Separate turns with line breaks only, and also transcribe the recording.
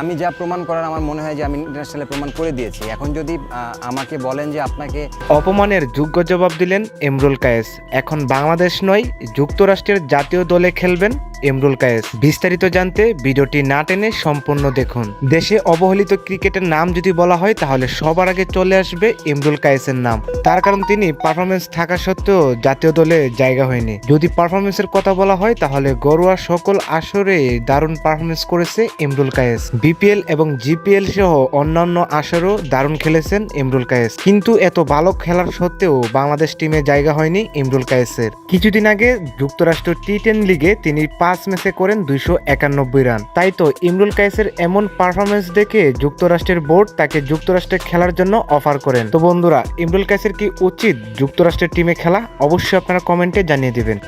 আমি যা প্রমাণ করার আমার মনে হয় যে আমি ইন্টারন্যাশনালে প্রমাণ করে দিয়েছি। এখন যদি আমাকে বলেন যে আপনাকে
অপমানের যোগ্য জবাব দিলেন এমরুল কায়েস। এখন বাংলাদেশ নয়, যুক্তরাষ্ট্রের জাতীয় দলে খেলবেন এমরুল কায়েস। বিস্তারিত জানতে ভিডিওটি না টেনে সম্পূর্ণ দেখুন। দেশে অবহেলিত ক্রিকেটের নাম যদি বলা হয়, তাহলে সবার আগে চলে আসবে এমরুল কায়েসের নাম। তার কারণ তিনি পারফরমেন্স থাকা সত্ত্বেও জাতীয় দলে জায়গা হয়নি। যদি পারফরমেন্সের কথা বলা হয়, তাহলে ঘরোয়া সকল আসরে দারুণ পারফরমেন্স করেছে এমরুল কায়েস। বিপিএল এবং জিপিএল সহ অন্যান্য আসরও দারুণ খেলেছেন এমরুল কায়েস। কিন্তু এত ভালো খেলার সত্ত্বেও বাংলাদেশ টিমে জায়গা হয়নি ইমরুল কায়েসের। কিছুদিন আগে যুক্তরাষ্ট্র টি টেন লিগে তিনি পাঁচ ম্যাচে করেন দুইশো একানব্বই রান। তাই তো ইমরুল কায়েসের এমন পারফরমেন্স দেখে যুক্তরাষ্ট্রের বোর্ড তাকে যুক্তরাষ্ট্রে খেলার জন্য অফার করেন। তো বন্ধুরা, ইমরুল কায়েসের কি উচিত যুক্তরাষ্ট্রের টিমে খেলা? অবশ্যই আপনারা কমেন্টে জানিয়ে দিবেন।